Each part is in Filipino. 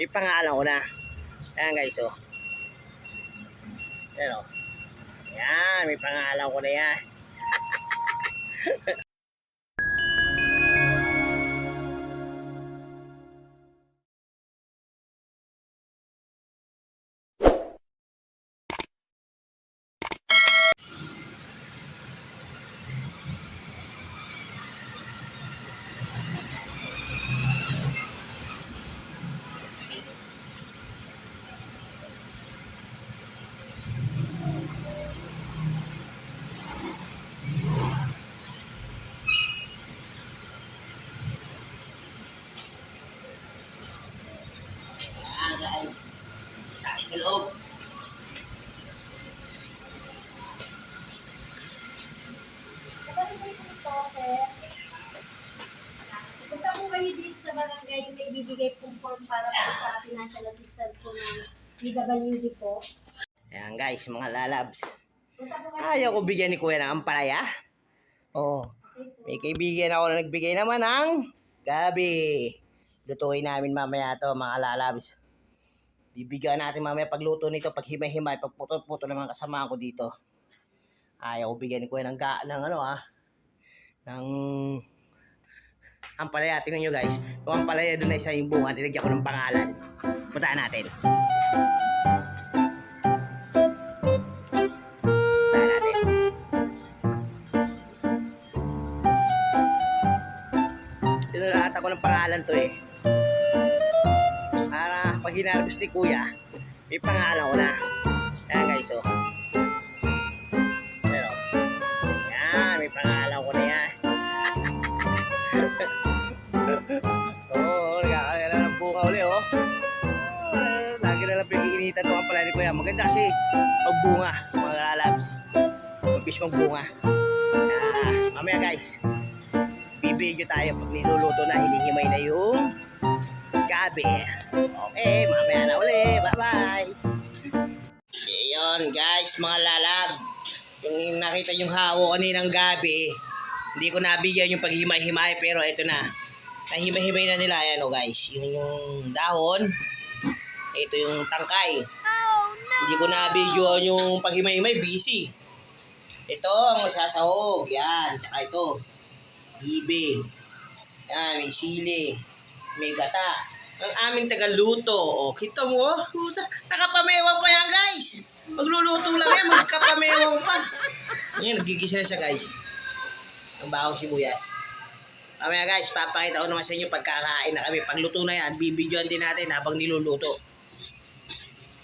May pangalan ko na. Ayan guys, oh. Ayan, oh. Yan, may pangalan ko na yan. sa loob. Punta po kayo dito sa barangay, may bibigay pong form para po sa financial assistance po ng PWD po. Ayan guys, mga lalabs. Ayaw ko bigyan ni Kuya ng ampalaya. Oo. Oh, may kaibigan ako na nagbigay naman ng gabi. Lutuin namin mamaya to mga lalabs. Bibigyan natin mamaya pagluto nito, pag himay-himay, pag puto-puto ng mga kasama ko dito. Ayaw ko bigyan ni Kuya ng, ga, ng ano ah, ng ampalaya. Tingnan nyo guys, yung ampalaya doon na isa yung bunga, tinagyan ko ng pangalan. Puntaan natin. Tinulahat ako ng pangalan to eh. Pag hinarvest ni kuya, may pangalan ko na. Ayan guys, oh. Pero, yan, may pangalan ko na yan. Oo, oh, nagkakagala ng bunga uli, oh. Oh, lagi na lang pinag-iinitan ito ang pala ni kuya. Maganda kasi magbunga, mga lalabs. Mabis magbunga. Ah, mamaya guys, bibigyo tayo pag niluluto na, hinihimay na yung gabi. Okay, mamaya na uli. Bye-bye. Okay, yun guys, mga lalab. Yung nakita yung hawo kaninang gabi, hindi ko nabigyan yung paghimay-himay pero ito na. Nahimay-himay na nila. Ayan o guys, yun yung dahon. Ito yung tangkay. Hindi ko nabigyan yung paghimay-himay, busy. Ito ang masasahog. Yan, tsaka ito. Ibe. Yan, may sili. May gata. Ang aming tagaluto. O, kita mo, oh. Puta, nakapamewang pa yan, guys. Magluluto lang yan, magkapamewang pa. Yan, nagigisa na siya, guys. Ang bawang sibuyas. Mamaya, guys, papakita ko naman sa inyo pagkakain na kami. Pagluto na yan, bibidyoan din natin habang niluluto.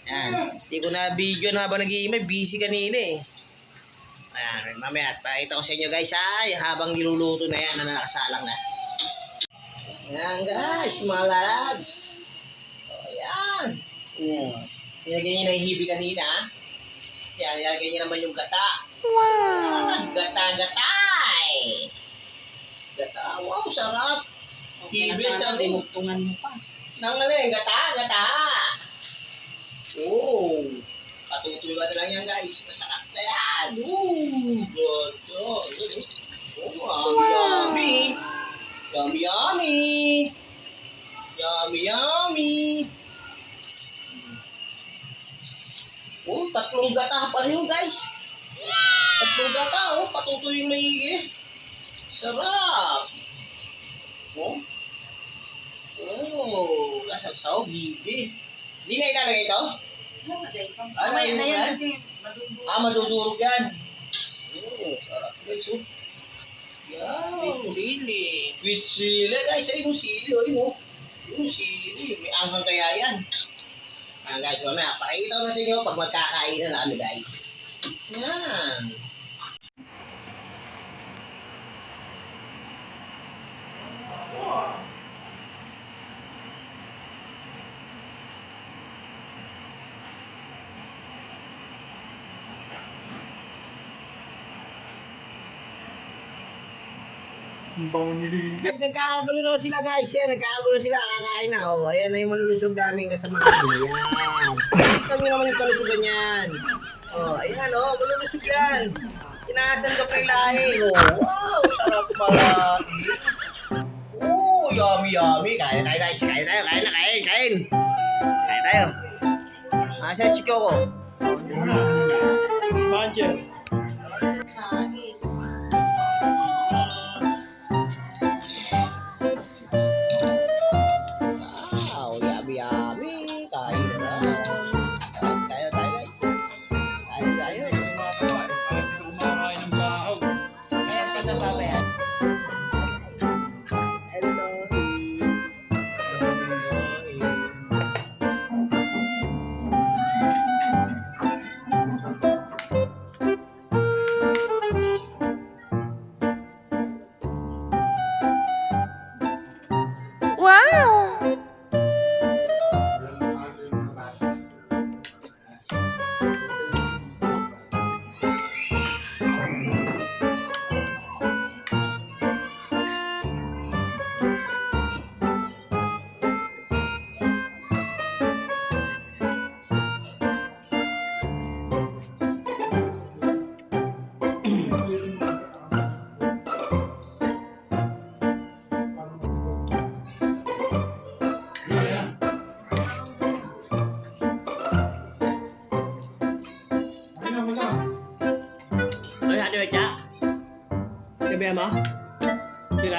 Yan. Hindi ko na video na habang nag-iimay. Busy kanina eh. Ayan, mamaya, pakita ko sa inyo guys yung habang niluluto na yan na nakasalang na. Ayan guys, mga lalabs. O, ayan. Ayan. Nilagyan niyo ng hibi kanina. Ayan, nilagyan niyo naman yung gata. Wow! Gata, gatay! Gata, wow, sarap. Hibi sa Dinugtungan mo pa. Nang ano yung gata, gata. Oh. Patutulungan na lang yan guys. Masarap na yan. Ooh. Good. Oh, oh, yummy. Yummy, yummy. Yummy, yummy. Oh, tatlong gata pa rin guys. Tatlong gata, oh. Patutuyin maigi. Sarap. Oh. Oh, nasa saw, bibi. Hindi na ilalagay ito? Lagay pa. Ano Mamaya yun na yan kasi. Ah, madudurog yan. Oh, sarap guys, oh. Yan. With sili. With sili. Guys, ayun yung sili, oh. Ayun, oh. Yung sili. May anghang kaya yan. Ah, guys, mamaya, pakikita ko na sa inyo pag magkakain na namin, guys. Yan. Ang boundary. Nagkakagulo na sila guys. Yan, nagkakagulo sila. Kakain na. Oh, ayan na yung malulusog namin kasama ko. Yan. Saan nyo naman yung kalusugan yan? Oh, ayan oh, malulusog yan. Inaasan ka pa yung lahi. Oh, wow, sarap pala. Oh, yummy, yummy. Kaya tayo guys, kaya tayo, kaya na, kain, kain. Kaya tayo. Asa si Kyoko? Manche. แบมเหรอที่ไ